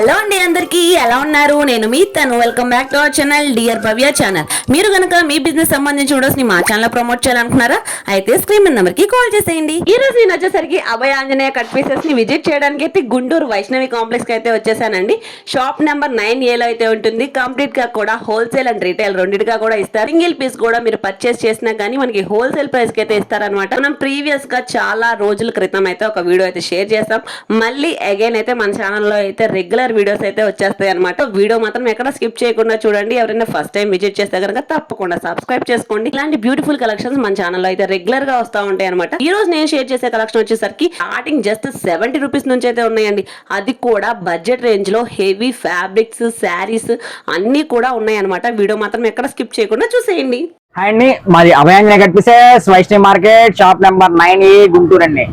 Hello అండి అందరికీ ఎలా ఉన్నారు? నేను మీ తను. Welcome back to our channel dear Bhavya channel మీరు కనుక మీ బిజినెస్ సంబంధించి వీడియోస్ని మా ఛానల్ ప్రమోట్ చేయాలనుకున్నారా? అయితే స్క్రీన్ నెంబర్కి కాల్ చేసేయండి. ఈ రోజు నేను వచ్చేసరికి అభయ ఆంజనేయ కట్ పీసెస్ని విజిట్ చేయడానికి అయితే గుంటూరు వైష్ణవి కాంప్లెక్స్కి అయితే వచ్చేసానండి. షాప్ నెంబర్ నైన్ ఏలో అయితే ఉంటుంది. కంప్లీట్గా కూడా హోల్సేల్ అండ్ రీటైల్ రెండింటిగా కూడా ఇస్తారు. సింగిల్ పీస్ కూడా మీరు పర్చేస్ చేసినా కానీ మనకి హోల్సేల్ ప్రైస్కి అయితే ఇస్తారనమాట మనం ప్రీవియస్గా చాలా రోజుల క్రితం అయితే ఒక వీడియో అయితే షేర్ చేస్తాం. మళ్ళీ అగైన్ అయితే మన ఛానల్లో అయితే రెగ్యులర్ వీడియోస్ అయితే వచ్చేస్తాయి అనమాట వీడియో మాత్రం ఎక్కడ స్కిప్ చేయకుండా చూడండి. ఎవరైనా ఫస్ట్ టైం విజిట్ చేస్తే కనుక తప్పకుండా సబ్స్క్రైబ్ చేసుకోండి. ఇలాంటి బ్యూటిఫుల్ కలెక్షన్స్ మన ఛానల్లో అయితే రెగ్యులర్గా వస్తూ ఉంటాయి అనమాట ఈ రోజు నేను షేర్ చేసే కలెక్షన్ వచ్చేసరికి స్టార్టింగ్ జస్ట్ సెవెంటీ రూపీస్ నుంచి అయితే ఉన్నాయండి. అది కూడా బడ్జెట్ రేంజ్లో హెవీ ఫ్యాబ్రిక్స్ శారీస్ అన్ని కూడా ఉన్నాయి అనమాట వీడియో మాత్రం ఎక్కడ స్కిప్ చేయకుండా చూసేయండి. హాయ్ అండి మాది Abhayanjaneya cut pieces Vaishnavi market shop number nine A Guntur అండి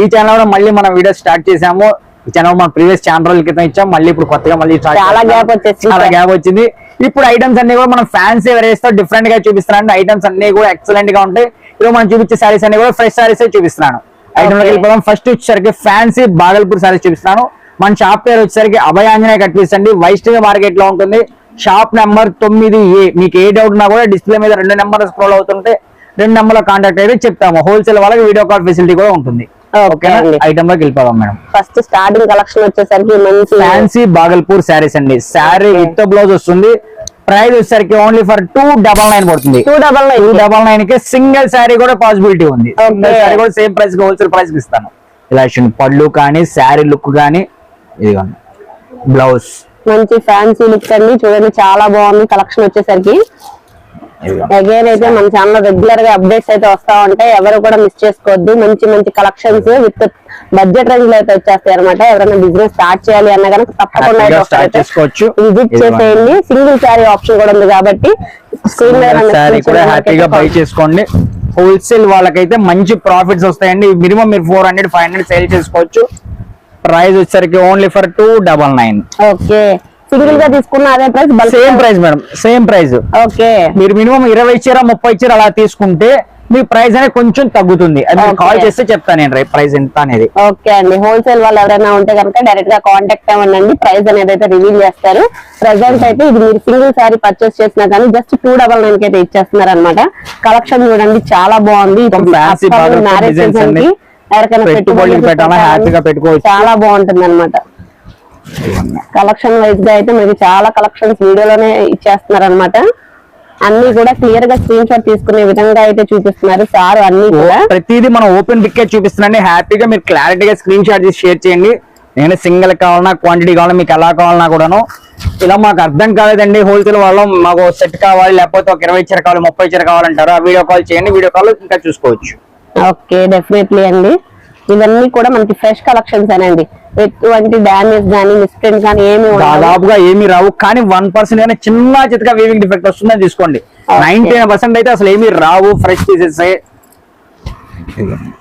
ఈ ఛానల్లో మళ్ళీ మనం వీడియో స్టార్ట్ చేసాము. ఛానల్ మన ప్రీవియస్ రోజుల క్రితం ఇచ్చాం. మళ్ళీ ఇప్పుడు కొత్తగా మళ్ళీ చాలా gap వచ్చేసింది. చాలా గ్యాప్ వచ్చింది. ఇప్పుడు ఐటమ్స్ అన్ని కూడా మనం ఫ్యాన్సీ వెరైటీస్తో డిఫరెంట్గా చూపిస్తున్నాను. ఐటమ్స్ అన్ని కూడా ఎక్సలెంట్గా ఉంటాయి. ఇప్పుడు మనం చూపించే సారీస్ అన్ని కూడా ఫ్రెష్ సారీస్ చూపిస్తున్నాను. ఐటమ్ వెళ్ళిపోదాం. ఫస్ట్ వచ్చేసరికి ఫ్యాన్సీ బాగల్పూర్ సారీస్ చూపిస్తున్నాను. మన షాప్ పేరు వచ్చేసరికి అభయాంజనేయ కట్పిస్తండి వైష్ణవి మార్కెట్లో ఉంటుంది. షాప్ నెంబర్ తొమ్మిది ఏ మీకు ఏ డౌట్ ఉన్నా కూడా డిస్ప్లే మీద రెండు నెంబర్ స్క్రోల్ అవుతుంటే రెండు నెంబర్ కాంటాక్ట్ అయితే చెప్తాము. హోల్సేల్ వాళ్ళకి వీడియో కాల్ ఫెసిలిటీ కూడా ఉంటుంది. ఐటమ్లోకి వెళ్ళిపోదాం మేడం. ఫస్ట్ స్టార్టింగ్ కలెక్షన్ వచ్చేసరికి మంచి ఫ్యాన్సీ బాగల్పూర్ శారీస్ అండి. శారీ విత్ బ్లౌజ్ వస్తుంది. ప్రైస్ వచ్చేసరికి only for two double nine పడుతుంది. Two double two nine double నైన్కి సింగిల్ శారీ కూడా పాసిబిలిటీ ఉంది. Single Okay. శారీ కూడా సేమ్ ప్రైస్ హోల్సేల్ ప్రైస్కి ఇస్తాను. ఇలా పళ్ళు కానీ శారీ లుక్ కానీ ఇదిగోండి. బ్లౌజ్ మంచి ఫ్యాన్సీ లుక్ అండి. చూడండి చాలా బాగుంది. కలెక్షన్ వచ్చేసరికి అగైన్ అయితే మన ఛానల్ రెగ్యులర్గా అప్డేట్స్ అయితే వస్తా ఉంటాయి ఎవరు కూడా మిస్ చేసుకోవద్దు. మంచి మంచి కలెక్షన్స్ విత్ బడ్జెట్ రేంజ్లో అయితే వచ్చేస్తాయి అనమాట ఎవరైనా బిజినెస్ స్టార్ట్ చేయాలి అన్న కనుక తప్పకుండా. విజిట్. చేసేయండి. సింగిల్ శారీ ఆప్షన్ కూడా ఉంది కాబట్టి హ్యాపీగా బై చేసుకోండి. హోల్సేల్ వాళ్ళకైతే మంచి ప్రాఫిట్స్ వస్తాయండి. మినిమం మీరు four hundred five hundred sale చేసుకోవచ్చు. ప్రైస్ వచ్చేసరికి only for two double nine okay సింగిల్గా తీసుకున్న అదే price same price madam same price okay మీరు మినిమం ఇరవై చీర ముప్పై చీర అలా తీసుకుంటే మీ ప్రైస్ అనేది కొంచెం తగ్గుతుంది. అది. కాల్ చేస్తే చెప్తాను నేను ప్రైస్ ఎంత అనేది. ఓకే అండి. హోల్సేల్ వాళ్ళు ఎవరైనా ఉంటే కనుక డైరెక్ట్గా కాంటాక్ట్ అవ్వండి ప్రైస్ అనేది అయితే రివీల్ చేస్తారు. ప్రెసెంట్ అయితే ఇది మీరు సింగిల్ సారీ పర్చేస్ చేసినా కానీ జస్ట్ టూ డబల్ నైన్కి అయితే ఇచ్చేస్తున్నారు అనమాట కలెక్షన్ చూడండి చాలా బాగుంది. మ్యారేజ్ ఎవరికైనా పెట్టుబడులకు పెట్టుబడులకు పెట్టాలా, పెట్టాలని happy గా పెట్టుకోవచ్చు. చాలా బాగుంటుంది అనమాట కలెక్షన్ వైజ్గా అయితే మీకు చాలా కలెక్షన్స్ వీడియోలోనే ఇచ్చేస్తున్నారు అనమాట అన్ని కూడా క్లియర్గా స్క్రీన్ షాట్ తీసుకునే విధంగా అయితే చూపిస్తున్నారు సార్ అన్ని కూడా. ప్రతిదీ మనం ఓపెన్ పిక్ చూపిస్తున్నాండి హ్యాపీగా మీరు క్లారిటీగా స్క్రీన్ షాట్ తీసి షేర్ చేయండి. నేను సింగిల్ కావాలన్నా క్వాంటిటీ కావాలన్నా మీకు ఎలా కావాలన్నా కూడాను. ఇలా మాకు అర్థం కాలేదండి. హోల్సేల్ వాళ్ళం మాకు సెట్ కావాలి లేకపోతే ఒక ఇరవై చీర కావాలి ముప్పై చీర కావాలంటారు. ఆ వీడియో కాల్ చేయండి వీడియో కాల్ ఇంకా చూసుకోవచ్చు. ఓకే డెఫినెట్లీ అండి. ఇవన్నీ కూడా మనకి ఫ్రెష్ కలెక్షన్స్ అండి ఎటువంటి డ్యామేజ్ కానీ మిస్ప్రింట్ కానీ ఏమి దాదాపుగా ఏమీ రావు. కానీ వన్ పర్సెంట్ అయినా చిన్న చితగా వీవింగ్ డిఫెక్ట్ వస్తుందని తీసుకోండి. నైన్టీ పర్సెంట్ అయితే అసలు ఏమీ రావు. ఫ్రెష్ పీసెస్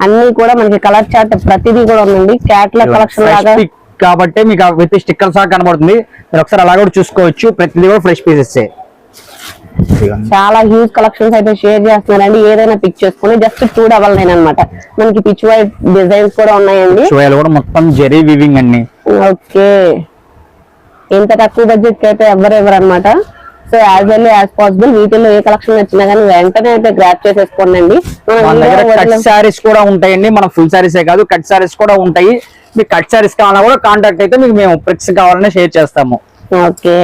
అన్ని కూడా మనకి కలర్ చార్ట్ ప్రతిదీ కూడా ఉందండి. క్యాట్లాగ్ కలెక్షన్ లాగా. కాబట్టి మీకు విత్ స్టిక్కర్ సార్ కనబడుతుంది. మీరు ఒకసారి అలా కూడా చూసుకోవచ్చు. ప్రతిదీ కూడా ఫ్రెష్ పీసెస్ చాలా హ్యూజ్ కలెక్షన్స్ అయితే షేర్ చేస్తున్నారండి ఏదైనా పిక్ చేసుకుని జస్ట్ టూ డబల్ నైన్ అనమాట మనకి పిచ్ వైట్ డిజైన్స్ కూడా ఉన్నాయండి. కూడా మొత్తం జెరీ వివింగ్ అండి. ఓకే ఇంత తక్కువ బడ్జెట్కి అయితే ఎవరు ఎవరు అనమాట so as well as possible వీటిల్లో ఏ కలెక్షన్ వచ్చినా కానీ వెంటనే అయితే గ్రాప్ చేసేసుకోండి కట్ శారీస్ కూడా ఉంటాయండి. మన ఫుల్ శారీసే కాదు కట్ శారీస్ కూడా ఉంటాయి. మీకు కట్ శారీస్ కావాలన్నా కూడా కాంటాక్ట్ అయితే మీకు మేము ప్రిక్స్ కావాలన్నా షేర్ చేస్తాము. ఓకే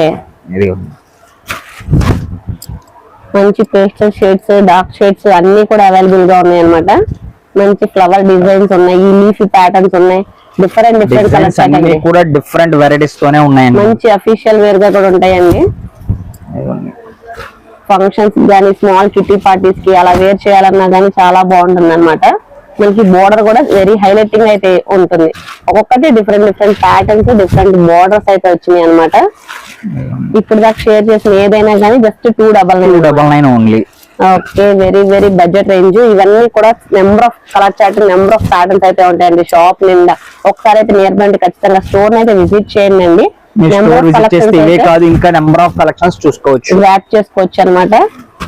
మంచి పేస్టల్ షేడ్స్ డార్క్ షేడ్స్ అన్ని కూడా అవైలబుల్గా ఉన్నాయి అన్నమాట మంచి ఫ్లవర్ డిజైన్స్ ఉన్నాయి లీఫీ ప్యాటర్న్స్ ఉన్నాయి. డిఫరెంట్ డిఫరెంట్ కలర్స్ అన్ని కూడా డిఫరెంట్ వెరైటీస్ తోనే ఉన్నాయండి. మంచి అఫీషియల్ వేర్గా కూడా ఉంటాయండి. ఫంక్షన్స్ కానీ స్మాల్ కిటీ పార్టీస్కి అలా వేర్ చేయాలన్నా కానీ చాలా బాగుంటుంది అనమాట మనకి బోర్డర్ కూడా వెరీ హైలైటింగ్ అయితే ఉంటుంది. ఒక్కొక్కటి different different patterns different borders అయితే వచ్చినాయి అనమాట ఇప్పుడు దాకా షేర్ చేసిన ఏదైనా కానీ just two double nine double nine only okay very very budget range ఇవన్నీ కూడా number of colour chart number of patterns అయితే ఉంటాయండి. షాప్ నిండా. ఒకసారి అయితే నియర్ బై ఖచ్చితంగా స్టోర్ అయితే విజిట్ చేయండి అండి. నెంబర్ ఆఫ్ కలెక్షన్స్ కాదు ఇంకా నెంబర్ ఆఫ్ కలెక్షన్స్ చూసుకోవచ్చు. గ్రాప్ చేసుకోవచ్చు అనమాట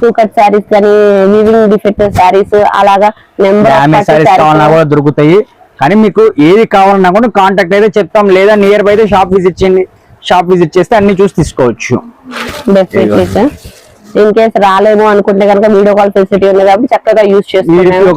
టూ కట్ శారీస్ కానీ వీవింగ్ డిఫెక్ట్ శారీస్ అలాగా నెంబర్ శారీస్ కావాలన్నా కూడా దొరుకుతాయి. కానీ మీకు ఏది కావాలన్నా కూడా కాంటాక్ట్ అయితే చెప్తాం. లేదా నియర్ బై అయితే షాప్ విజిట్ చేయండి. షాప్ విజిట్ చేస్తే అన్ని చూసి తీసుకోవచ్చు. డెఫినెట్లీ సార్ ఇన్ కేస్ రాలేము అనుకుంటే కనుక వీడియో కాల్ ఫెసిలిటీ ఉంది కాబట్టి చక్కగా యూజ్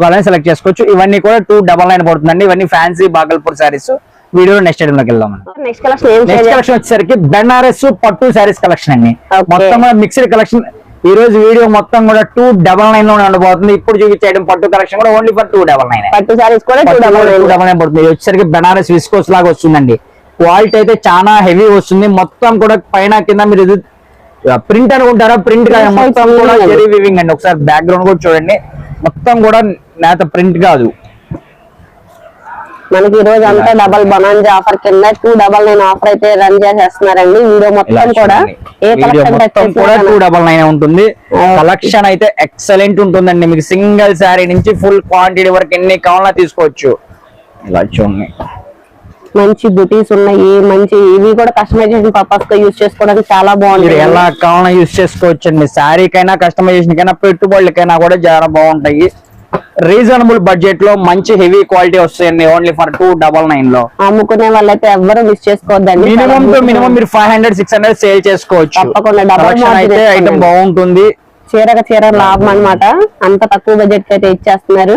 కాల్ సెలెక్ట్ చేసుకోవచ్చు. ఇవన్నీ కూడా టూ డబల్ నైన్ పడుతుందండి. ఇవన్నీ fancy Bhagalpur saris video next ఐటమ్లోకి వెళ్దాం నెక్స్ట్ కలెక్షన్ వచ్చేసరికి బెనారస్ పట్టు శారీస్ కలెక్షన్ అండి. మొత్తం మిక్స్డ్ కలెక్షన్ ఈ రోజు వీడియో మొత్తం కూడా టూ డబల్ నైన్లో ఉండబోతుంది ఇప్పుడు చూపించేయడం పట్టు కలెక్షన్ కూడా only for two double nine పట్టు సారీస్ కూడా డబల్ నైన్ పడుతుంది. వచ్చేసరికి బెనారస్ విస్కోస్ లాగా వస్తుందండి. క్వాలిటీ అయితే చాలా హెవీ వస్తుంది. మొత్తం కూడా పైన కింద మీరు ఇది ప్రింట్ అనుకుంటారా? ప్రింట్ కాదు. మొత్తం కూడా. జెరీ వివింగ్ అండి. ఒకసారి బ్యాక్గ్రౌండ్ కూడా చూడండి. మొత్తం కూడా నేత ప్రింట్ కాదు. మనకి ఈ రోజు అంతా డబల్ బనాంజా ఆఫర్ కింద టూ డబల్ నైన్ ఆఫర్ అయితే రన్ చేసేస్తున్నారండి. వీడియో మొత్తం కూడా. ఏ కలెక్షన్ కూడా టూ డబల్ నైన్ ఉంటుంది. కలెక్షన్ అయితే ఎక్సలెంట్ ఉంటుందండి. మీకు సింగిల్ శారీ నుంచి ఫుల్ క్వాంటిటీ వరకు ఎన్ని కావాలన్నా తీసుకోవచ్చు. ఇలా చూడండి. మంచి బుటీస్ ఉన్నాయి. మంచి ఇవి కూడా కస్టమైజేషన్ పర్పస్గా యూజ్ చేసుకోవడానికి చాలా మీరు బాగుంటుంది ఎలా కావాలన్నా యూస్ చేసుకోవచ్చు అండి శారీకైనా కస్టమైజేషన్ కైనా పెట్టుబడులకైనా కూడా చాలా బాగుంటాయి. రీజనబుల్ బడ్జెట్లో మంచి హెవీ క్వాలిటీ వస్తాయండి ఓన్లీ ఫర్ టూ డబల్ నైన్లో. అమ్ముకునే వాళ్ళైతే ఎవరు మిస్ చేసుకోవద్దండి మినిమం టు మినిమం మీరు five hundred six hundred sale చేసుకోవచ్చు. తప్పకుండా అయితే ఐటమ్. బాగుంటుంది. చీరక చీర లాభం అన్నమాట. అంత తక్కువ బడ్జెట్ అయితే ఇచ్చేస్తున్నారు.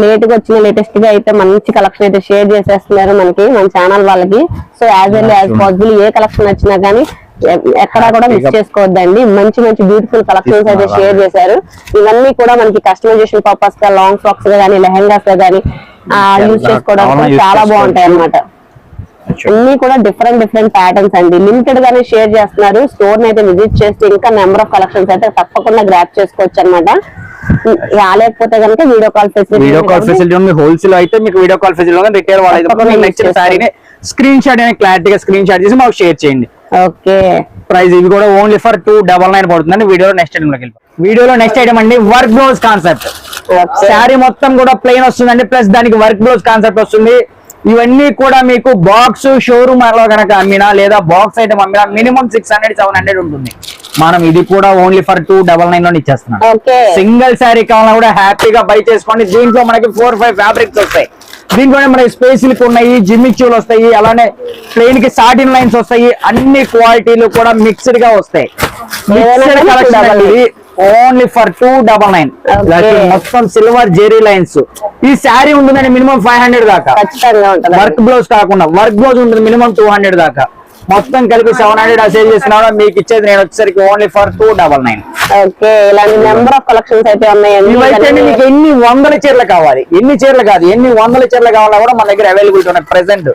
లేట్గా వచ్చిన లేటెస్ట్గా అయితే మంచి కలెక్షన్ అయితే షేర్ చేసేస్తున్నారు మనకి మన ఛానల్ వాళ్ళకి. So as well as possible ఏ కలెక్షన్ వచ్చినా కానీ ఎ- ఎక్కడా కూడా మిస్ చేసుకోవద్దండి. మంచి మంచి బ్యూటిఫుల్ కలెక్షన్స్ అయితే షేర్ చేశారు. ఇవన్నీ కూడా మనకి కస్టమైజేషన్ పర్పస్గా లాంగ్ ఫ్రాక్స్గా కానీ లెహంగాస్గా కానీ యూజ్ చేసుకోవడానికి చాలా బాగుంటాయి. అన్నమాట. అన్ని కూడా డిఫరెంట్ డిఫరెంట్ ప్యాటర్న్స్ అండి. లిమిటెడ్ గానే షేర్ చేస్తున్నారు. స్టోర్ అయితే విజిట్ చేస్తే ఇంకా నెంబర్ ఆఫ్ కలెక్షన్స్ అయితే తప్పకుండా గ్రాప్ చేసుకోవచ్చు అనమాట రాలేకపోతే కనుక video call facility video call facility ఉంది. హోల్సేల్ అయితే మీకు వీడియో కాల్ ఫెసిలిటీ రిటైల్ వాళ్ళు నచ్చిన స్క్రీన్ షాట్ అనేది క్లారిటీగా స్క్రీన్ షాట్ చేసి మాకు షేర్ చేయండి. ఓకే. ప్రైస్ ఇవి కూడా only for two double nine పడుతుందండి. వీడియోలో నెక్స్ట్ ఐటమ్లోకి వీడియోలో నెక్స్ట్ ఐటమ్ అండి వర్క్ బ్లౌజ్ కాన్సెప్ట్ శారీ మొత్తం కూడా ప్లెయిన్ వస్తుందండి ప్లస్ దానికి వర్క్ బ్లౌజ్ కాన్సెప్ట్ వస్తుంది. ఇవన్నీ కూడా మీకు బాక్స్ షోరూమ్లో కనుక అమ్మినా లేదా బాక్స్ ఐటమ్ అమ్మినా minimum six hundred seven hundred ఉంటుంది. మనం ఇది కూడా ఓన్లీ ఫర్ టూ డబల్ నైన్లో ఇచ్చేస్తున్నాం. ఓకే సింగిల్ శారీ కావాలన్నా కూడా హ్యాపీగా బై చేసుకోండి. దీంట్లో మనకి ఫోర్ ఫైవ్ ఫ్యాబ్రిక్స్ వస్తాయి. దీంట్లోనే మనకి స్పేసిల్కి ఉన్నాయి జిమ్మిచ్యూలు వస్తాయి అలానే ప్లెయిన్కి సాటిన్ లైన్స్ వస్తాయి అన్ని క్వాలిటీలు కూడా మిక్స్డ్గా వస్తాయి. Only for two double nine. మొత్తం సిల్వర్ జెరీ లైన్స్ ఈ శారీ ఉంటుందండి మినిమం ఫైవ్ హండ్రెడ్ దాకా. వర్క్ బ్లౌజ్ కాకుండా వర్క్ బ్లౌజ్ ఉంటుంది మినిమం టూ హండ్రెడ్ దాకా. మొత్తం కలిపి సెవెన్ హండ్రెడ్ సేల్ చేసినా మీకు ఇచ్చేది నేను వచ్చేసరికి only for two double nine okay ఇలాంటి నెంబర్ ఆఫ్ కలెక్షన్స్ అయితే ఉన్నాయండి ఇవైతే ఇవన్నీ- మీకు ఎన్ని వందల చీరలు కావాలి? ఎన్ని చీరలు కాదు ఎన్ని వందల చీరలు కావాలన్నా కూడా మన దగ్గర అవైలబిలిటీ ఉన్నాయి. ప్రెసెంట్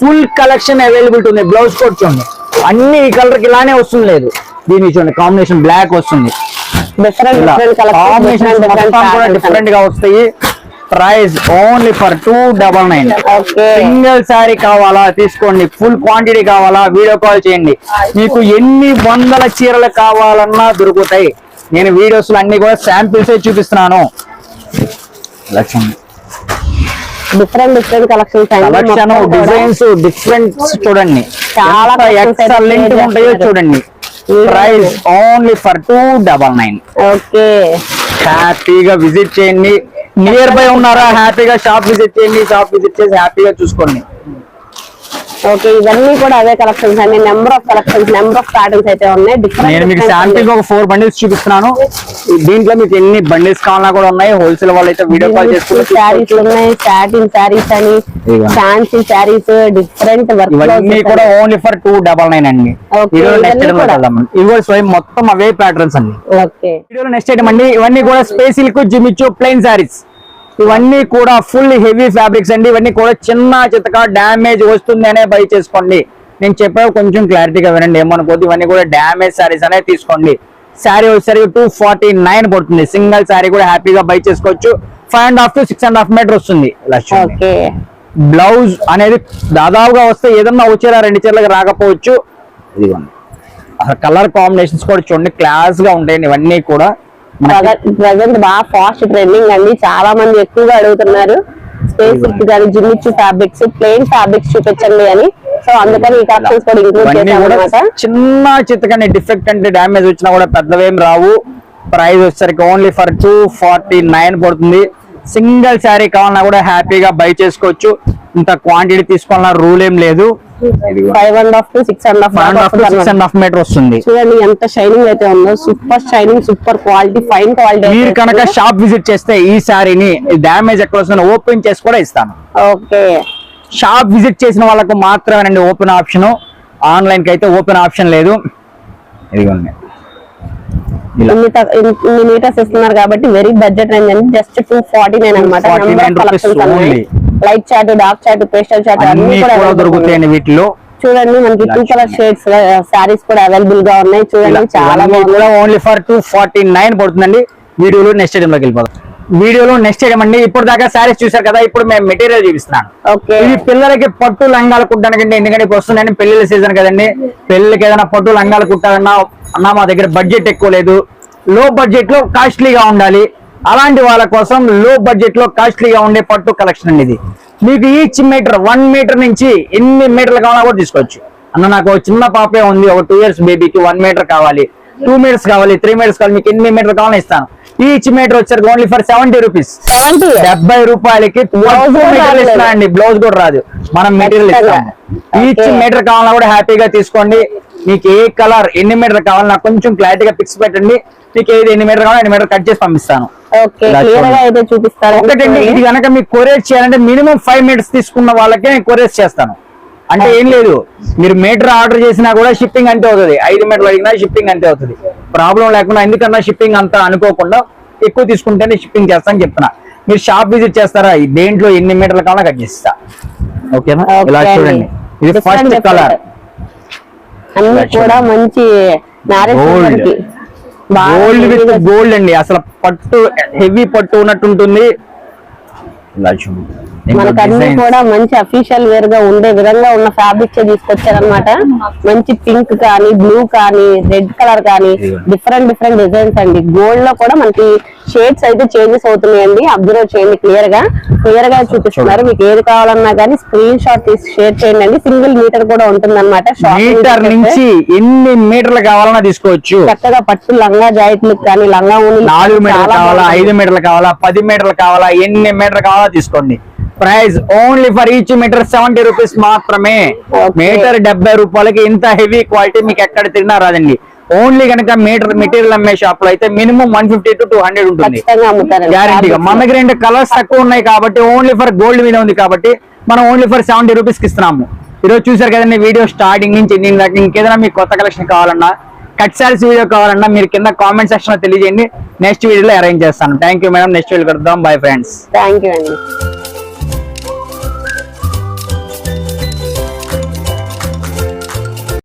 ఫుల్ కలెక్షన్ అవైలబిలిటీ ఉంది. బ్లౌజ్ కోట్ చూడండి. అన్ని ఈ కలర్కి ఇలానే వస్తుంది లేదు. దీని చూడండి కాంబినేషన్ బ్లాక్ వస్తుంది. డిఫరెంట్ కలెక్షన్ డిఫరెంట్గా వస్తాయి. Price only for two double nine. Single sari కావాలా? తీసుకోండి. ఫుల్ క్వాంటిటీ కావాలా? వీడియో కాల్ చేయండి. మీకు ఎన్ని వందల చీరలు కావాలన్నా దొరుకుతాయి. నేను వీడియోస్ అన్ని కూడా శాంపిల్స్ చూపిస్తున్నాను. Different different collections collection designs different చూడండి. చాలా ఎక్సలెంట్ ఉంటాయో. చూడండి. Price only for two double nine okay హ్యాపీగా విజిట్ చేయండి. నియర్ బై ఉన్నారా హ్యాపీగా షాప్ విజిట్ చేయండి షాప్ విజిట్ చేసి హ్యాపీగా చూసుకోండి. ఓకే ఇవన్నీ కూడా అదే కలెక్షన్స్ అండి. Number of collections number of patterns అయితే ఉన్నాయి. నేను మీకు శాంపిల్ ఒక ఫోర్ బండిల్స్ చూపిస్తున్నాను. దీంట్లో మీకు ఎన్ని బండిల్స్ కావాలన్నా కూడా ఉన్నాయి. హోల్సేల్ వాళ్ళు అయితే వీడియో కాల్ శారీస్ చేసుకుంటే ఉన్నాయి. సాటిన్ శారీస్ అని. ఫ్యాన్సీ శారీస్ డిఫరెంట్ వర్క్ ఇవన్నీ కూడా only for two double nine అండి. ఇవి స్వయం మొత్తం అవే ప్యాటర్న్స్ అండి. ఓకే వీడియోలో నెక్స్ట్ ఐటమ్ అండి. ఇవన్నీ కూడా space silk Jimmy Choo plain saris ఇవన్నీ కూడా ఫుల్ హెవీ ఫ్యాబ్రిక్స్ అండి. ఇవన్నీ కూడా చిన్న చితక డ్యామేజ్ వస్తుంది అనే బై చేసుకోండి. నేను చెప్పావు కొంచెం క్లారిటీగా వినండి. ఏమనుకోద్దు ఇవన్నీ కూడా డ్యామేజ్ సారీస్ అనేది తీసుకోండి. శారీ వచ్చేసరికి టూ ఫార్టీ నైన్ పడుతుంది. సింగిల్ శారీ కూడా హ్యాపీగా బై చేసుకోవచ్చు. Five and half to six and half metre వస్తుంది. బ్లౌజ్ అనేది దాదాపుగా వస్తే ఏదన్నా వచ్చేలా రెండు చీరలకు రాకపోవచ్చు. ఇదిగోండి. అసలు కలర్ కాంబినేషన్స్ కూడా చూడండి. క్లాస్గా ఉంటాయండి. ఇవన్నీ కూడా ప్రజెంట్ బాగా ఫాస్ట్ ట్రెండింగ్ అండి. చాలా మంది ఎక్కువగా అడుగుతున్నారు. స్పేస్ కానీ జిమ్మిచ్చు ఫ్యాబ్రిక్స్ ప్లెయిన్ ఫ్యాబ్రిక్స్ చూపించండి అని. సో అందుకని ఈ కలెక్షన్స్ కూడా ఇంక్లూడ్ ఇవన్నీ చేశాం కూడా అనమాట చిన్న చిత్తకని డిఫెక్ట్ అంటే డ్యామేజ్ వచ్చినా కూడా పెద్దవేం రావు. ప్రైస్ వచ్చేసరికి only for two forty nine పడుతుంది. సింగిల్ శారీ కావాలన్నా కూడా హ్యాపీగా బై చేసుకోవచ్చు. ఇంత క్వాంటిటీ తీసుకోవాలన్నా రూల్ ఏం లేదు. Five and half to six and half six and half metre వస్తుంది. చూడండి ఎంత షైనింగ్ అయితే ఉందో. Super shining super quality fine quality మీరు కనుక షాప్ విజిట్ చేస్తే ఈ సారీని డ్యామేజ్ ఎక్కడ వస్తుందో ఓపెన్ చేసి కూడా ఇస్తాను. ఓకే షాప్ విజిట్ చేసిన వాళ్ళకు మాత్రమేనండి ఓపెన్ ఆప్షన్ ఆన్లైన్కి అయితే ఓపెన్ ఆప్షన్ లేదు. ఇదిగోండి. ఇన్ని మీటర్స్ ఇస్తున్నారు కాబట్టి వెరీ బడ్జెట్ రేంజ్ అండి. జస్ట్ టూ ఫార్టీ నైన్ అనమాట 249 rupees only. Light chart dark chart pastel chart అన్ని కూడా దొరుకుతాయండి వీటిలో. చూడండి మనకి టూ కలర్ షేడ్స్ సారీస్ కూడా అవైలబుల్గా ఉన్నాయి. చూడండి చాలా కూడా only for two forty nine పడుతుందండి. వీడియోలో నెక్స్ట్లోకి వెళ్ళిపోదాం. వీడియోలో నెక్స్ట్ ఐటమ్ అండి ఇప్పుడు దాకా శారీస్ చూసారు కదా ఇప్పుడు మేము మెటీరియల్ చూపిస్తున్నాను. ఓకే. ఇది పిల్లలకి పట్టు లంగాలు కుట్టడానికంటే ఎందుకంటే ఇప్పుడు వస్తున్నాయని పెళ్ళిళ్ళ సీజన్ కదండి. పెళ్ళిళ్ళకి ఏదైనా పట్టు లంగాలు కుట్టాలన్నా అన్నా మా దగ్గర బడ్జెట్ ఎక్కువ లేదు. లో బడ్జెట్లో కాస్ట్లీగా ఉండాలి. అలాంటి వాళ్ళ కోసం లో బడ్జెట్లో కాస్ట్లీగా ఉండే పట్టు కలెక్షన్ అండి ఇది. మీకు ఈచ్ మీటర్ వన్ మీటర్ నుంచి ఎన్ని మీటర్లు కావాలో కూడా తీసుకోవచ్చు. అన్న నాకు చిన్న పాపే ఉంది. ఒక టూ ఇయర్స్ బేబీకి వన్ మీటర్ కావాలి. టూ మీటర్స్ కావాలి త్రీ మీటర్స్ కావాలి. మీకు ఎన్ని మీటర్ కావాలని ఇస్తాను. ఈచ్ మీటర్ వచ్చారు ఓన్లీ ఫర్ సెవెంటీ రూపీస్ డెబ్బై రూపాయలకి మెటీరియల్. ఇస్తానండి. బ్లౌజ్ కూడా రాదు. మనం మెటీరియల్. ఇస్తాము. ఈచ్. మీటర్ కావాలన్నా కూడా హ్యాపీగా తీసుకోండి. మీకు ఏ కలర్ ఎన్ని మీటర్ కావాలన్నా కొంచెం క్లారిటీగా పిక్స్ పెట్టండి. మీకు ఏది ఎన్ని మీటర్ కావాలో ఎన్ని మీటర్ కట్ చేసి పంపిస్తాను. ఒకటండి ఇది కనుక మీకు కొరియర్ చేయాలంటే మినిమం ఫైవ్ మినిట్స్ తీసుకున్న వాళ్ళకే నేను కొరియర్ చేస్తాను. అంటే ఏం లేదు మీరు మీటర్ ఆర్డర్ చేసినా కూడా షిప్పింగ్ అంతే అవుతుంది. ఐదు మీటర్లు అడిగినా షిప్పింగ్ అంతే అవుతుంది. ప్రాబ్లం లేకుండా ఎందుకన్నా షిప్పింగ్ అంతా అనుకోకుండా ఎక్కువ తీసుకుంటేనే షిప్పింగ్ చేస్తాను చెప్తున్నా. మీరు షాప్ విజిట్ చేస్తారా? దేంట్లో ఎన్ని మీటర్లు కావాలో కట్ చేస్తా. ఓకేనా? ఇలా. చూడండి. ఇది ఫస్ట్. కలర్ అన్ని కూడా మంచి. గోల్డ్ విత్ గోల్డ్ అండి. అసలు పట్టు హెవీ పట్టు ఉన్నట్టు ఉంటుంది మనకు అన్ని. కూడా మంచి అఫీషియల్ వేర్గా ఉండే విధంగా ఉన్న ఫ్యాబ్రిక్స్ తీసుకొచ్చారనమాట మంచి పింక్ కానీ బ్లూ కానీ రెడ్ కలర్ కానీ. డిఫరెంట్ డిఫరెంట్ డిజైన్స్ అండి. గోల్డ్లో కూడా మనకి షేడ్స్ అయితే చేంజెస్ అవుతున్నాయండి. అబ్జర్వ్ చేయండి క్లియర్గా. క్లియర్గా చూపిస్తున్నారు. మీకు ఏది కావాలన్నా కానీ స్క్రీన్ షాట్ తీసి షేర్ చేయండి అండి సింగిల్ మీటర్ కూడా ఉంటుంది అనమాట మీటర్ నుంచి ఎన్ని మీటర్లు కావాలన్నా తీసుకోవచ్చు. చక్కగా పట్టు లంగా జాకెట్లకు కానీ లంగా ఊని నాలుగు మీటర్లు కావాలా ఐదు మీటర్లు కావాలా పది మీటర్లు కావాలా ఎన్ని మీటర్లు కావాలా తీసుకోండి. Price only for each metre seventy rupees మాత్రమే. మీటర్ డెబ్బై రూపాయలకి ఇంత హెవీ క్వాలిటీ మీకు ఎక్కడ తిరిగినా రాదండి. ఓన్లీ కనుక మీటర్ మెటీరియల్ అమ్మే షాప్లో అయితే minimum one fifty to two hundred ఉంటుంది. గ్యారంటీగా మన దగ్గర ఏంటంటే కలర్స్ తక్కువ ఉన్నాయి కాబట్టి ఓన్లీ ఫర్ గోల్డ్ మీద ఉంది కాబట్టి మనం ఓన్లీ ఫర్ సెవెంటీ రూపీస్కి ఇస్తున్నాము. ఈరోజు చూసారు కదండి వీడియో స్టార్టింగ్ నుంచి ఎండింగ్ దాకా. ఇంకేదైనా మీకు కొత్త కలెక్షన్ కావాలన్నా కట్ సారీస్ వీడియో కావాలన్నా మీరు కింద కామెంట్ సెక్షన్లో తెలియజేయండి. నెక్స్ట్ వీడియోలో అరేంజ్ చేస్తాను. Thank you madam next video కలుద్దాం. బై ఫ్రెండ్స్ థ్యాంక్ యూ అండి